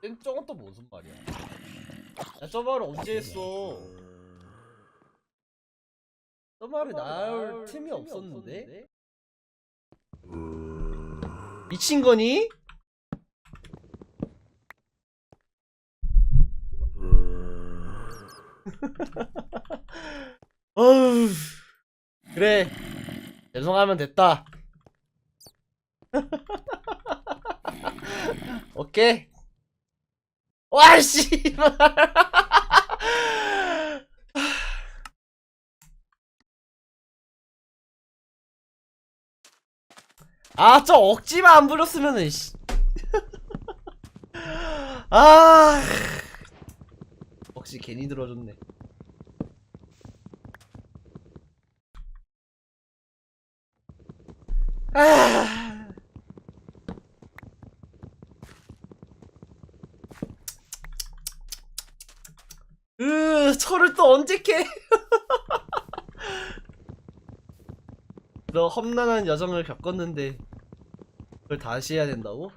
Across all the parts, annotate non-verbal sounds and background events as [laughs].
쟤 저건 또 무슨 말이야? 야, 저 말을 언제 했어? 저 말이 나올 틈이 없었는데? 미친 거니? [laughs] 어휴, 그래. 죄송하면 됐다. [laughs] 오케이. 와, 씨발. 아, 저 억지만 안 부렸으면은, 씨. 아. 혹시 괜히 들어줬네. 아. 으, 철을 또 언제 캐? [laughs] 너 험난한 여정을 겪었는데 그걸 다시 해야 된다고?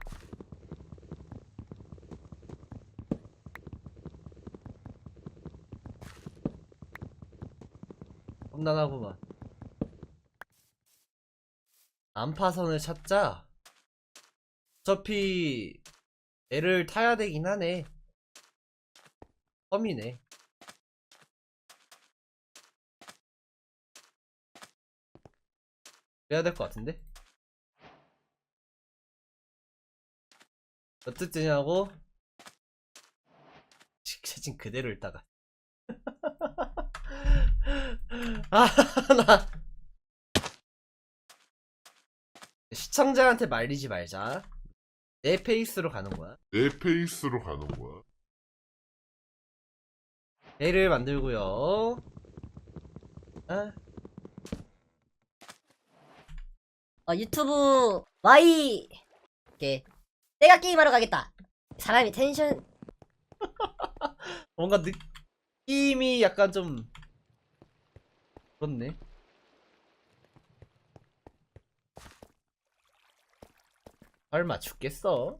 험난하구만. 안파선을 찾자. 어차피 애를 타야 되긴 하네. 섬이네. 그래야 될 것 같은데? 몇 뜻이냐고? 사진 그대로 읽다가. [laughs] 아, 나. 시청자한테 말리지 말자. 내 페이스로 가는 거야. 내 페이스로 가는 거야. 배를 만들고요. 아, 어, 유튜브 Y 이렇게 내가 게임하러 가겠다. 사람이 텐션 [laughs] 뭔가 느낌이 약간 좀 그렇네. 설마 죽겠어?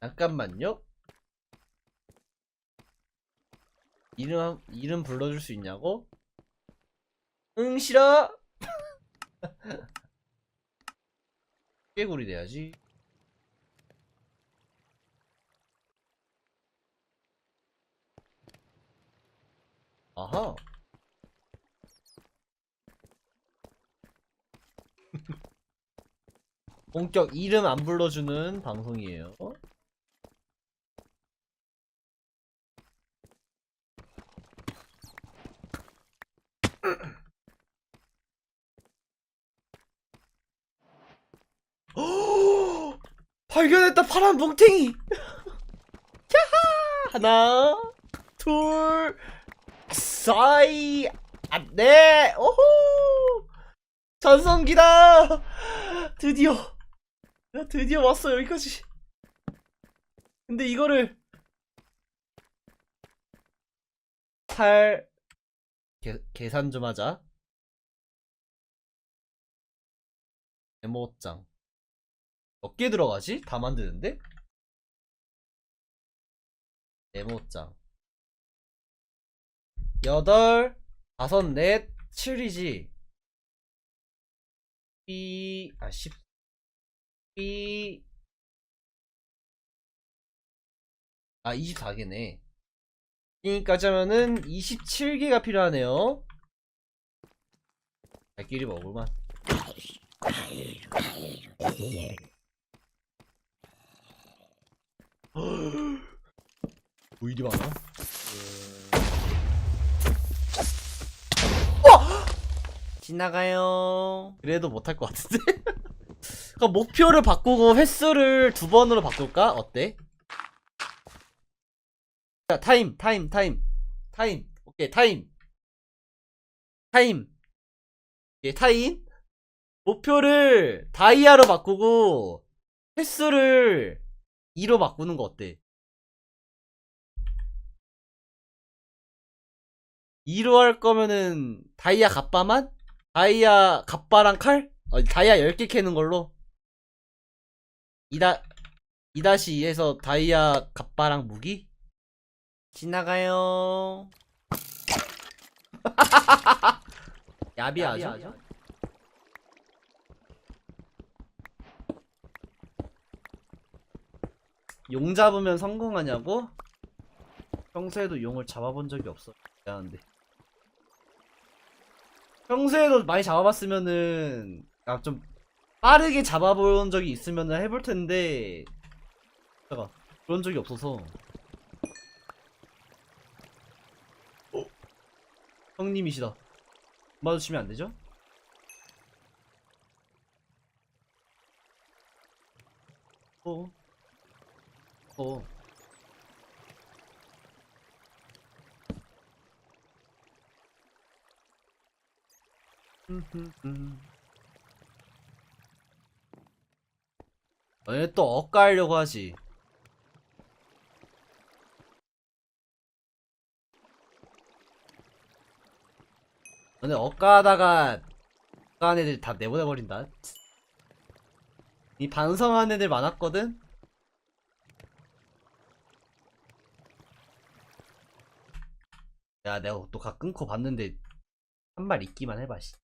잠깐만요. 이름 이름 불러줄 수 있냐고? 응 싫어. [laughs] 깨구리 돼야지. 아하. [laughs] 본격 이름 안 불러주는 방송이에요. [laughs] 발견했다 파란 뭉탱이. [laughs] 야하! 하나 둘 사이. 안돼 오호! 전성기다. 드디어. 야, 드디어 왔어 여기까지. 근데 이거를 살 계, 계산 좀 하자. 메모장 몇 개 들어가지? 다 만드는데? 메모장 여덟, 다섯, 넷, 칠이지. 삐, 아, 십, 삐, 아, 24개네. 삐까지 하면은 27개가 필요하네요. 발길이 먹을만. 뭐 이리 많아? 지나가요. 그래도 못할 것 같은데? [laughs] 그럼 목표를 바꾸고 횟수를 두 번으로 바꿀까? 어때? 자, 타임, 타임, 타임. 타임. 오케이, 타임. 타임. 오케이, 타임. 목표를 다이아로 바꾸고 횟수를 2로 바꾸는 거 어때? 2로 할 거면은 다이아 갑바만? 다이아 갑바랑 칼? 어, 다이아 10개 캐는 걸로? 2다 2-2에서 다이아 갑바랑 무기 지나가요 [laughs] 야비하죠? 용 잡으면 성공하냐고? 평소에도 용을 잡아본 적이 없어 미안한데 평소에도 많이 잡아봤으면은 아, 좀 빠르게 잡아본 적이 있으면은 해볼 텐데 잠깐 그런 적이 없어서 어? 형님이시다 마주치면 안 되죠? 어? 어. 너네 또 엇가려고 하지. 너네 엇가하다가 엇가한 애들 다 내보내버린다. 이 반성한 애들 많았거든? 야, 내가 또각 끊고 봤는데 한 말 있기만 해봐, 씨.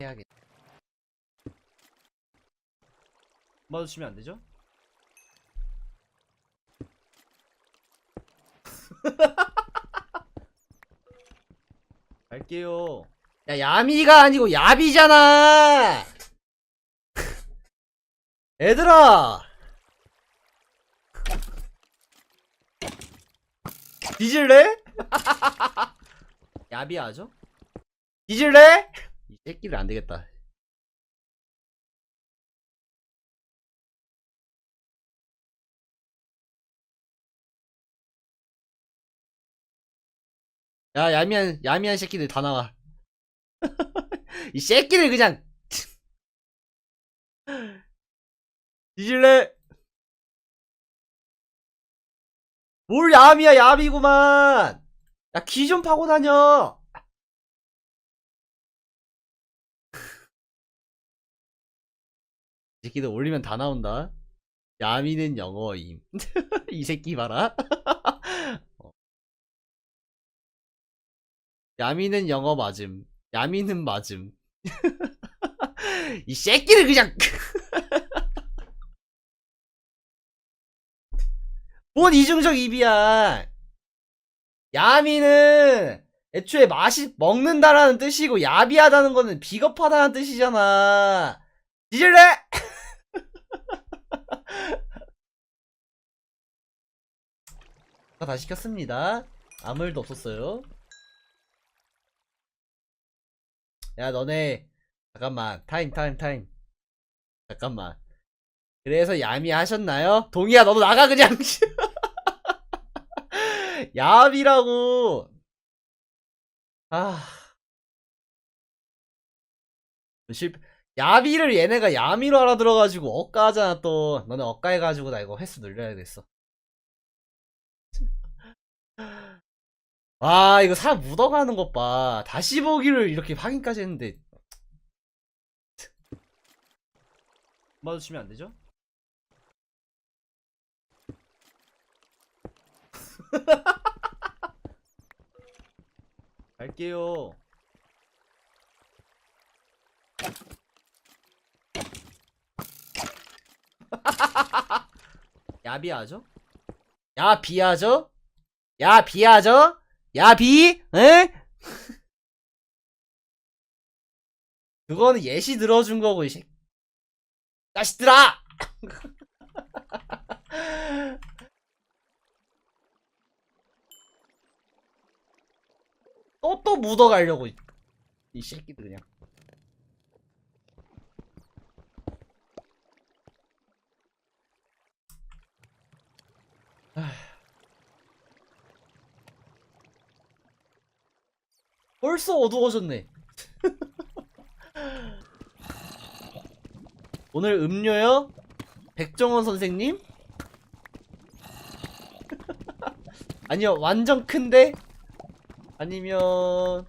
해야겠다. 마주치면 안 되죠? [laughs] 갈게요. 야, 야미가 아니고 야비잖아! [laughs] 얘들아! 뒤질래? [laughs] 야비하죠? 뒤질래? 이 새끼들 안 되겠다. 야, 야미한, 야미한 새끼들 다 나와. [laughs] 이 새끼들 그냥. [laughs] 뒤질래? 뭘 야미야, 야비구만! 야, 기 좀 파고 다녀! 이 새끼들 올리면 다 나온다. 야미는 영어임. [laughs] 이 새끼 봐라. [laughs] 어. 야미는 영어 맞음. 야미는 맞음. [laughs] 이 새끼를 그냥. 뭔 이중적 입이야. 야미는 애초에 맛이 먹는다라는 뜻이고 야비하다는 거는 비겁하다는 뜻이잖아. 뒤질래? [laughs] 다 시켰습니다. 아무 일도 없었어요. 야, 너네. 잠깐만. 타임, 타임, 타임. 잠깐만. 그래서 야미 하셨나요? 동이야, 너도 나가, 그냥. [laughs] 야비라고. 아. 실패. 야비를 얘네가 야미로 알아들어가지고 억까하잖아 또 너네 억까해가지고 나 이거 횟수 늘려야겠어 와 이거 사람 묻어가는 것봐 다시 보기를 이렇게 확인까지 했는데 마주치면 안 되죠? [laughs] 갈게요 [laughs] 야비하죠? 야비하죠? 야비하죠? 야비? 에? [laughs] 그거는 예시 들어준 거고 이 새끼 자식들아! [laughs] 또 또 묻어가려고 이, 이 새끼들 그냥 벌써 어두워졌네. [laughs] 오늘 음료요? 백종원 선생님? [laughs] 아니요, 완전 큰데? 아니면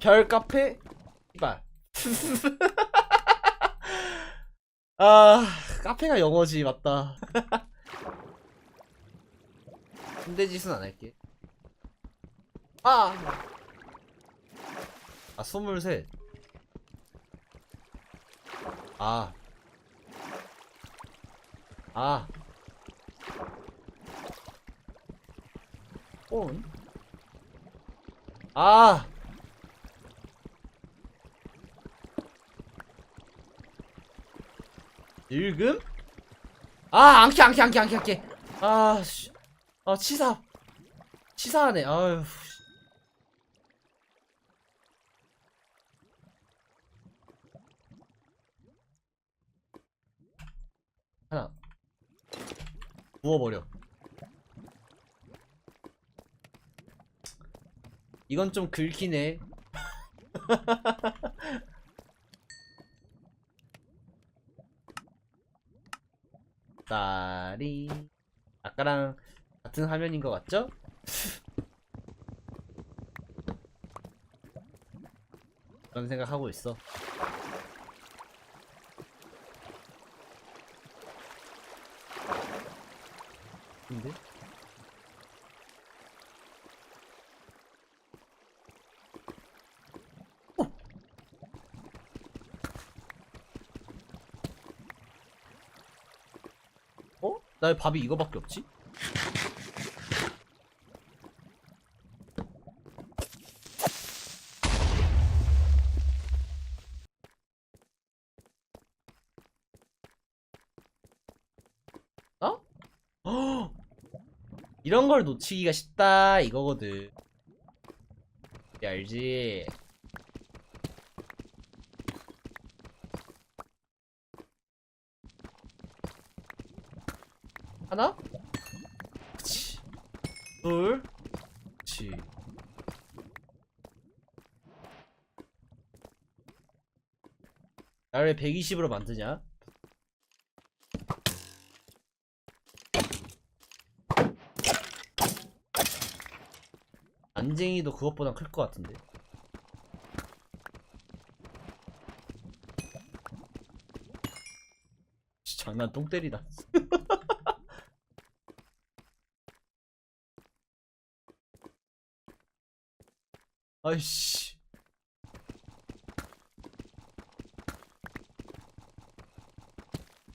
별 카페? 이발. [laughs] 아 카페가 영어지 맞다. [laughs] 군대 짓은 안 할게. 아! 아. 스물셋. 아. 아. 온? 아! 읽음? 아, 안케, 안케, 안케, 안케, 안케. 아, 씨. 아, 치사. 치사하네, 아유. 씨. 하나. 부어버려. 이건 좀 긁히네. [laughs] 딸이 아까랑 같은 화면인 것 같죠? 그런 생각하고 있어. 근데? 어? 나왜 밥이 이거밖에 없지? 어? 어? [gasps] 이런 걸 놓치기가 쉽다 이거거든. 야, 알지? 하나? 그치. 둘. 그치. 나를 120으로 만드냐? 안쟁이도 그것보단 클 것 같은데. 씨, 장난 똥 때리다. 아이씨.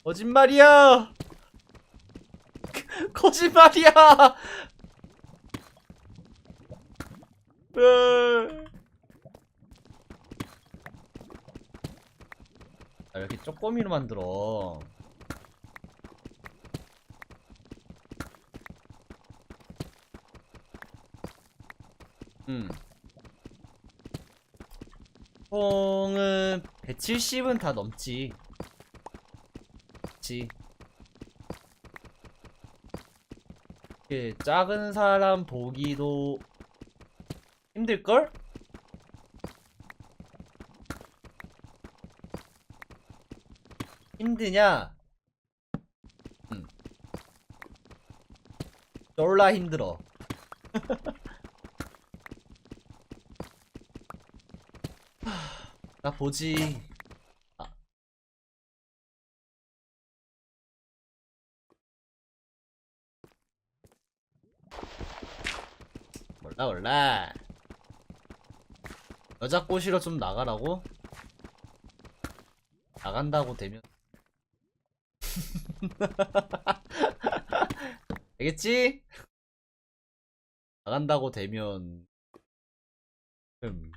거짓말이야. [laughs] 거짓말이야. 으. 아, 왜 이렇게 쪼꼬미로 만들어? 음. 총은 170은 다 넘지. 그치. 그 작은 사람 보기도 힘들걸? 힘드냐? 음. 졸라 힘들어. 나 보지. 아. 몰라 몰라. 여자 꼬시러 좀 나가라고? 나간다고 되면 [laughs] 알겠지? 나간다고 되면 음.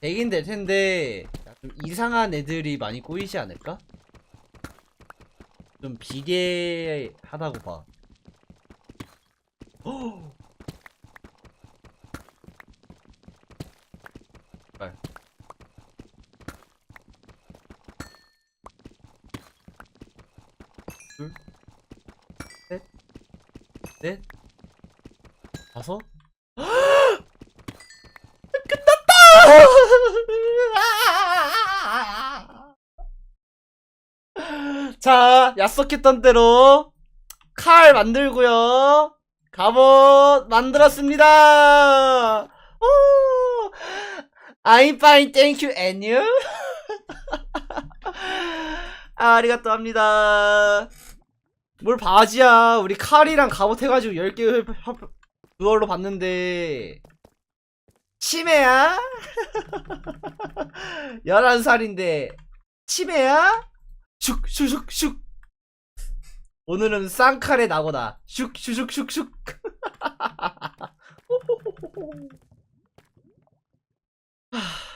되긴 될 텐데 좀 이상한 애들이 많이 꼬이지 않을까? 좀 비례하다고 봐. [gasps] 헉! 말. 둘, 셋, 넷, 다섯. 자, 약속했던 대로 칼 만들고요. 갑옷 만들었습니다. 오! I'm fine, thank you, and you? [laughs] 아리가또 합니다. 뭘 바지야. 우리 칼이랑 갑옷 해가지고 10개 그걸로 봤는데. 치매야? [laughs] 11살인데, 치매야? 슉, 슉, 슉, 슉. 오늘은 쌍칼의 낙오다. 슉, 슉, 슉, 슉, 슉. [laughs]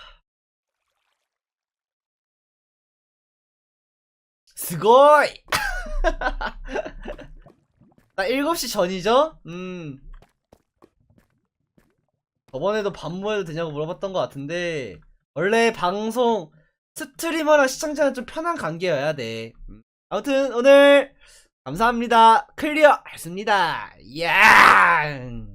스고이! [laughs] 나 7시 전이죠? 음. 저번에도 밥 먹어도 되냐고 물어봤던 것 같은데, 원래 방송, 스트리머랑 시청자는 좀 편한 관계여야 돼. 음. 아무튼, 오늘, 감사합니다. 클리어 했습니다. 야!